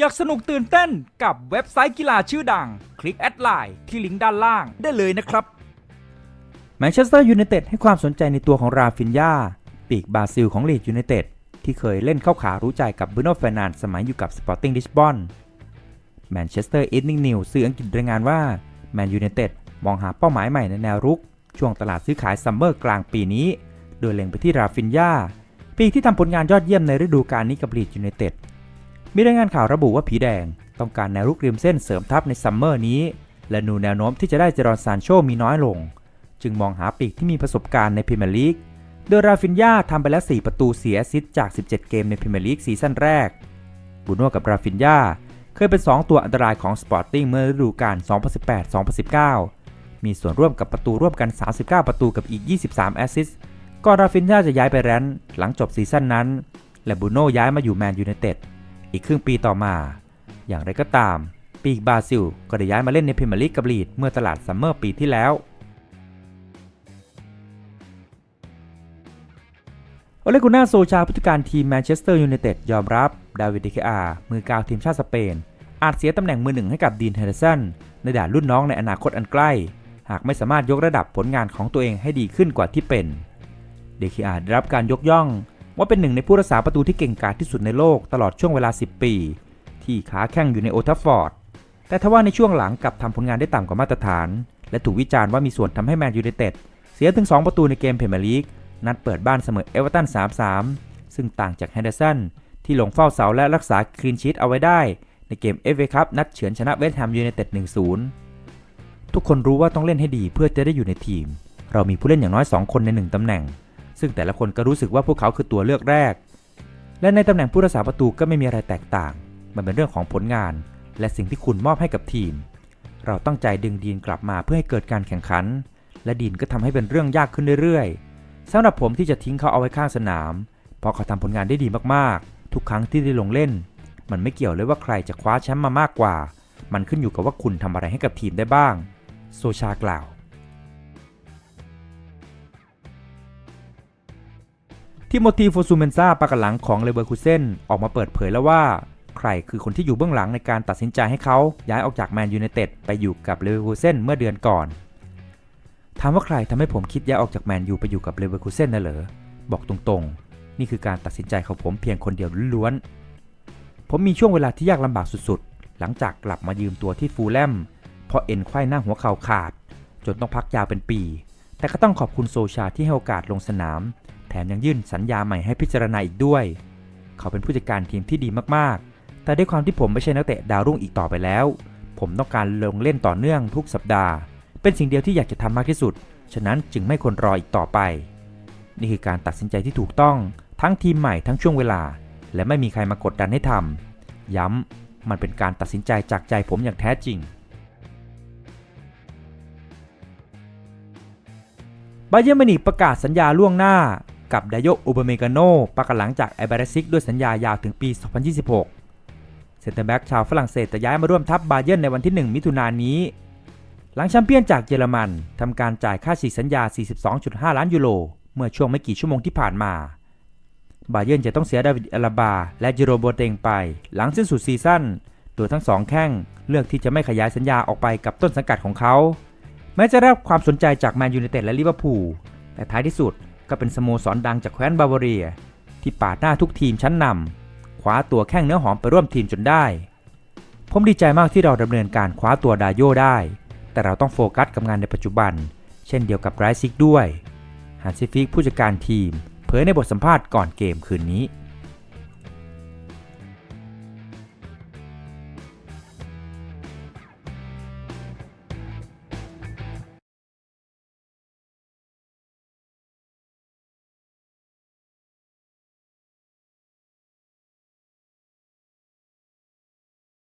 อยากสนุกตื่นเต้นกับเว็บไซต์กีฬาชื่อดัง คลิกแอดไลน์ที่ลิงก์ด้านล่างได้เลยนะครับแมนเชสเตอร์ยูไนเต็ดให้ความสนใจในตัวของราฟินยาปีกบราซิลของลีดยูไนเต็ดที่เคยเล่นเข้าขารู้ใจกับบรูโน่เฟรนันด์สมัยอยู่กับสปอร์ติ้งลิสบอนแมนเชสเตอร์อีทนิ่งนิวสื่ออังกฤษรายงานว่าแมนยูไนเต็ดมองหาเป้าหมายใหม่ในแนวรุก ช่วงตลาดซื้อขายซัมเมอร์กลางปีนี้ โดยเล็งไปที่ราฟินยาปีกที่ทำผลงานยอดเยี่ยมในฤดูกาลนี้กับลีดยูไนเต็ด มีรายงานข่าวระบุว่าผีแดง ต้องการแนวรุกริมเส้นเสริมทัพในซัมเมอร์นี้ และดูแนวโน้มที่จะได้เจรอนซานโชมีน้อยลง จึงมองหาปีกที่มีประสบการณ์ในพรีเมียร์ลีกโดยราฟินยาทำไปแล้ว 4 ประตูเสียซิสต์จาก 17 เกมในพรีเมียร์ลีกซีซั่นแรก บูโน่กับราฟินยาเคยเป็น 2 ตัวอันตรายของสปอร์ติ้งเมื่อฤดูกาล 2018-2019 มีส่วนร่วมกับประตูร่วมกัน 39 ประตูกับอีก 23 แอสซิสต์ก่อนราฟินยาจะย้ายไปแรนท์หลังจบซีซั่นนั้น และบูโน่ย้ายมาอยู่แมนยูไนเต็ด อีกครึ่งปีต่อมา อย่างไรก็ตาม ปีกบราซิล ก็ได้ย้ายมาเล่นในพรีเมียร์ลีกกับลีดเมื่อตลาดซัมเมอร์ปีที่แล้ว โอเลกุน่าโซชาผู้จัดการทีมแมนเชสเตอร์ยูไนเต็ดยอมรับดาวิดเดเคอามือกาวทีมชาติสเปน อาจเสียตำแหน่งมือหนึ่งให้กับดีนเฮเดอร์สันในด่านรุ่นน้องในอนาคตอันใกล้ หากไม่สามารถยกระดับผลงานของตัวเองให้ดีขึ้นกว่าที่เป็นเดเคอาได้รับการยกย่อง ว่าเป็นหนึ่งในผู้รักษาประตูที่เก่งกาจที่สุดในโลกตลอดช่วงเวลา 10 ปี ที่ขาแข้งอยู่ในโอทัฟฟอร์ด แต่ทว่าในช่วงหลังกลับทำผลงานได้ต่ำกว่ามาตรฐาน และถูกวิจารณ์ว่ามีส่วนทำให้แมนยูไนเต็ดเสียถึง 2 ประตูในเกมเพรเมียร์ลีกนัดเปิดบ้านเสมอเอเวอร์ตัน 3-3 ซึ่งต่างจากแฮนเดอร์สันที่ลงเฝ้าเสาและรักษาคลีนชีตเอาไว้ได้ ในเกมเอฟเอคัพนัดเฉือนชนะเวสต์แฮมยูไนเต็ด 1-0 ทุกคนรู้ว่าต้องเล่นให้ดีเพื่อจะได้อยู่ในทีม เรามีผู้เล่นอย่างน้อย 2 คนใน 1ตำแหน่ง ซึ่งแต่ละคนก็รู้สึกว่าพวกเขาคือตัวเลือกแรก และในตำแหน่งผู้รักษาประตูก็ไม่มีอะไรแตกต่าง มันเป็นเรื่องของผลงาน และสิ่งที่คุณมอบให้กับทีม เราตั้งใจดึงดีนกลับมาเพื่อให้เกิดการแข่งขัน และดีนก็ทำให้เป็นเรื่องยากขึ้นเรื่อยๆสำหรับผมที่จะทิ้งเขาเอาไว้ข้างสนาม เพราะเขาทำผลงานได้ดีมากๆ ทุกครั้งที่ได้ลงเล่น มันไม่เกี่ยวเลยว่าใครจะคว้าแชมป์มามากกว่า มันขึ้นอยู่กับว่าคุณทำอะไรให้กับทีมได้บ้าง โซชากล่าว ทิโมธีโฟซูเมนซาปากหลังของเลเวอร์คูเซนออกมาเปิดเผยแล้วว่า ใครคือคนที่อยู่เบื้องหลังในการตัดสินใจให้เขาย้ายออกจากแมนยูไนเต็ดไปอยู่กับเลเวอร์คูเซนเมื่อเดือนก่อน ถามว่าใครทำให้ผมคิดย้ายออกจากแมนยูไปอยู่กับเลเวอร์คูเซนน่ะเหรอ บอกตรงๆ นี่คือการตัดสินใจของผมเพียงคนเดียวล้วนๆ ผมมีช่วงเวลาที่ยากลำบากสุดๆ หลังจากกลับมายืมตัวที่ฟูลแลมเพราะเอ็นไขว้หน้าหัวเข่าขาด จนต้องพักยาวเป็นปี แต่ก็ต้องขอบคุณโซชาที่ให้โอกาสลงสนาม แถมยังยื่นสัญญาใหม่ให้พิจารณาอีกด้วย เขาเป็นผู้จัดการทีมที่ดีมากๆ แต่ด้วยความที่ผมไม่ใช่นักเตะดาวรุ่งอีกต่อไปแล้ว ผมต้องการลงเล่นต่อเนื่องทุกสัปดาห์ เป็นสิ่งเดียวที่อยากจะทำมากที่สุด ฉะนั้นจึงไม่ควรรออีกต่อไป นี่คือการตัดสินใจที่ถูกต้อง ทั้งทีมใหม่ทั้งช่วงเวลา และไม่มีใครมากดดันให้ทำย้ำมันเป็นการตัดสินใจจากใจผมอย่างแท้จริงบาเยอร์มิวนิกประกาศสัญญาล่วงหน้า กับไดโยอุบเมกาโนประกหลังจากไอเบรซิกด้วยสัญญายาวถึงปี 2026 เซนเตอร์แบ็กชาวฝรั่งเศสจะย้ายมาร่วมทัพบาเยอร์ในวันที่ 1 มิถุนายนนี้ หลังแชมเปี้ยนจากเยอรมันทำการจ่ายค่าฉีกสัญญา 42.5 ล้านยูโรเมื่อช่วงไม่กี่ชั่วโมงที่ผ่านมาบาเยอร์นจะต้องเสียดาวิดอลาบา และจิโรโบเตงไป หลังสิ้นสุดซีซั่นโดยทั้งสองแข้งเลือกที่จะไม่ขยายสัญญาออกไปกับต้นสังกัดของเขา แม้จะได้รับความสนใจจากแมนยูไนเต็ดและลิเวอร์พูลแต่ท้ายที่สุด ก็เป็นสโมสรดังจากแคว้นบาวาเรีย ที่ปาดหน้าทุกทีมชั้นนำคว้าตัวแข้งเนื้อหอมไปร่วมทีมจนได้ ผมดีใจมากที่เราดำเนินการคว้าตัวดาโยได้ แต่เราต้องโฟกัสกับงานในปัจจุบัน เช่นเดียวกับไรซิกด้วยฮันซิฟิกผู้จัดการทีม เผยในบทสัมภาษณ์ก่อนเกมคืนนี้